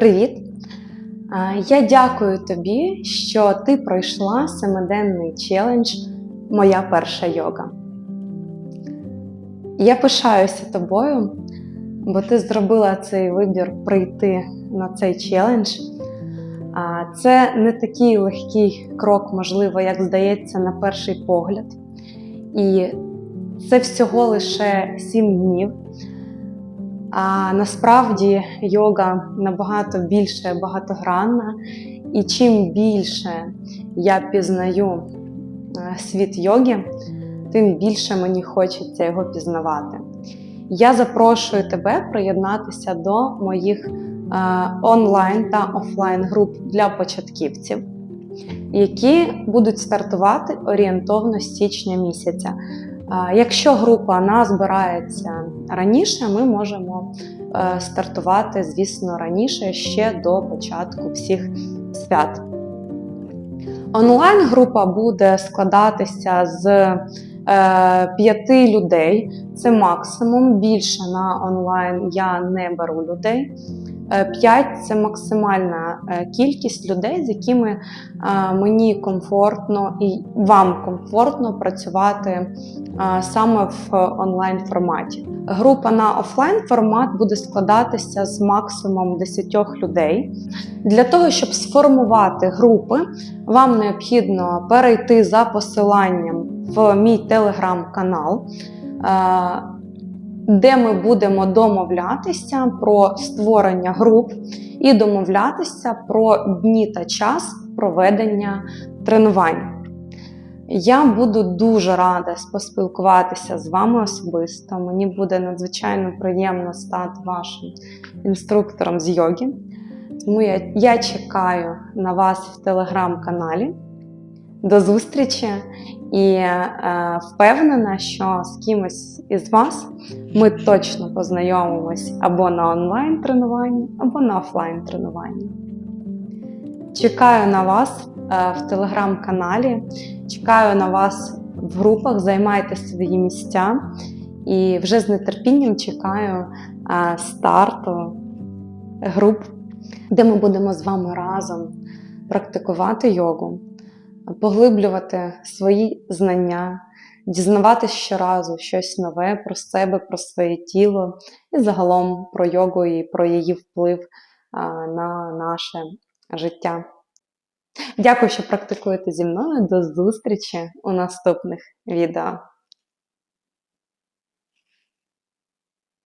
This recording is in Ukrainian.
Привіт! Я дякую тобі, що ти пройшла семиденний челендж Моя перша йога. Я пишаюся тобою, бо ти зробила цей вибір прийти на цей челендж. Це не такий легкий крок, можливо, як здається, на перший погляд. І це всього лише 7 днів. А насправді йога набагато більше багатогранна, і чим більше я пізнаю е, світ йоги, тим більше мені хочеться його пізнавати. Я запрошую тебе приєднатися до моїх е, онлайн та офлайн груп для початківців, які будуть стартувати орієнтовно з січня місяця. Якщо група назбирається раніше, ми можемо е, стартувати, звісно, раніше ще до початку всіх свят. Онлайн-група буде складатися з е, п'яти людей. Це максимум. Більше на онлайн я не беру людей. Е, П'ять це максимальна е, кількість людей, з якими е, мені комфортно і вам комфортно працювати е, саме в онлайн форматі. Група на офлайн формат буде складатися з максимум 10 людей. Для того, щоб сформувати групи, вам необхідно перейти за посиланням в мій телеграм-канал. Де ми будемо домовлятися про створення груп і домовлятися про дні та час проведення тренувань. Я буду дуже рада поспілкуватися з вами особисто. Мені буде надзвичайно приємно стати вашим інструктором з йоги. Тому я, я чекаю на вас в телеграм-каналі. До зустрічі. І е, впевнена, що з кимось із вас ми точно познайомимось або на онлайн тренуванні, або на офлайн тренуванні. Чекаю на вас е, в телеграм-каналі, чекаю на вас в групах, займайте свої місця. І вже з нетерпінням чекаю е, старту груп, де ми будемо з вами разом практикувати йогу поглиблювати свої знання, дізнаватися щоразу щось нове про себе, про своє тіло і загалом про йогу і про її вплив на наше життя. Дякую, що практикуєте зі мною. До зустрічі у наступних відео.